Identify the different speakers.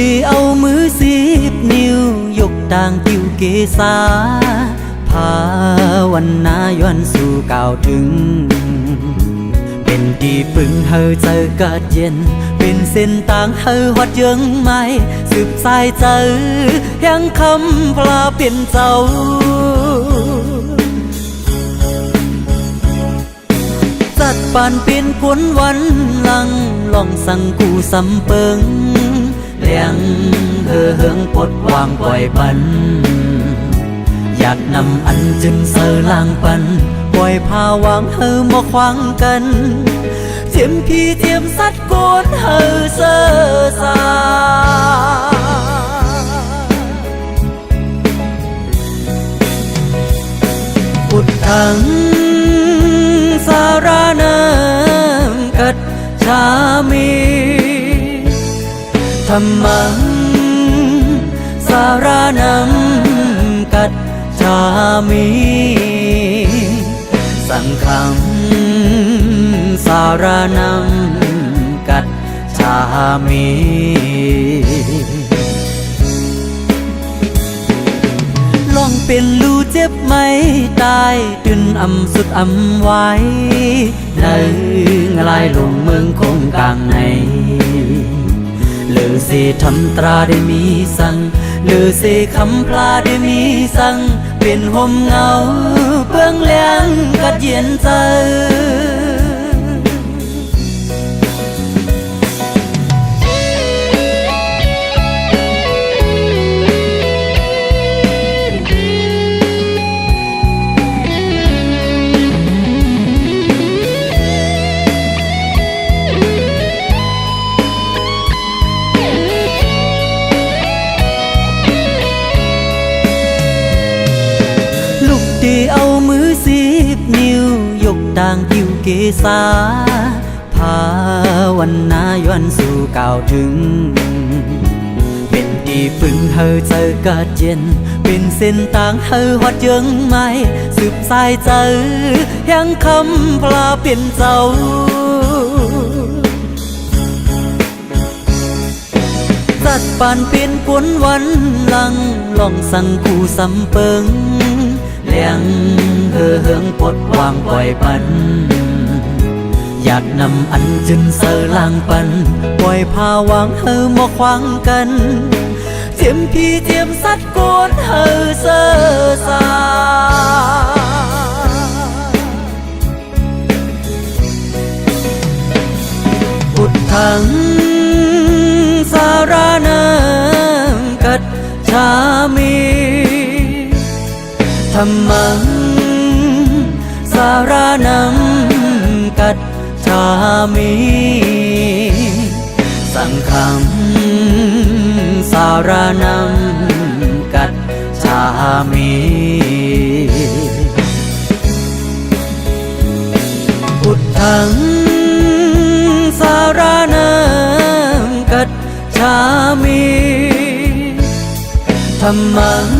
Speaker 1: ดีเอามือสิบนิ้วยกต่างติวเกษาภาวันนาย้อนสู่ก่าวถึง เป็นที่ปึงเฮอเจอกาดเย็น เป็นเส้นต่างเฮอวัดยังไม่สืบสายเจอยังคำพลาเป็นเจ้าจัดปานเป็นผลวันหลังลองสั่งกูสำเปิง เลี้ยงเฮอเหิงปลดวางปล่อยปันอยากนำอันจึงเสอลางปันปล่อยพาวางเฮอมาขวางกันเทียมพี่เทียมสัตว์โกนเฮอเสอสาพุทธังสารนังกัจฉามิ ธรรมัง สารนังกัจฉามิ สังฆัง สารนังกัจฉามิลองเป็นลูเจ็บไหมตายดึนอำสุดอำไว้ในลายลงเมืองคงกลางใน ลือเสทำตราได้มีสั่งเลือเสคำพลาได้มีสั่งเป็นห่มเงาเพื่องเลี้ยงกัดเย็นใจ ยกต่างติวเกษาภาวันนาย้อนสู่ก่าวถึง เป็นที่ปึงเฮอเจอกาดเย็น เป็นเส้นต่างเฮอฮอดยังไม่สืบสายเจอยังคำพลาเป็นเจ้าจัดปานเป็นผลวันหลังลองสั่งกูสำเปิง เลี้ยงเฮอเหิงปลดวางปล่อยปัน อยากนำอันจึนเสอลางปัน ปล่อยพาวางเฮอมาขวางกัน เทียมพี่เทียมสัตว์โกนเฮอเสอสาพุทธังสารนังกัจฉามิธ รรมัง สารนังกัจฉามิ สังฆังสารนังกัจฉามิพุทธังสารนังกัจฉามิธรรมัง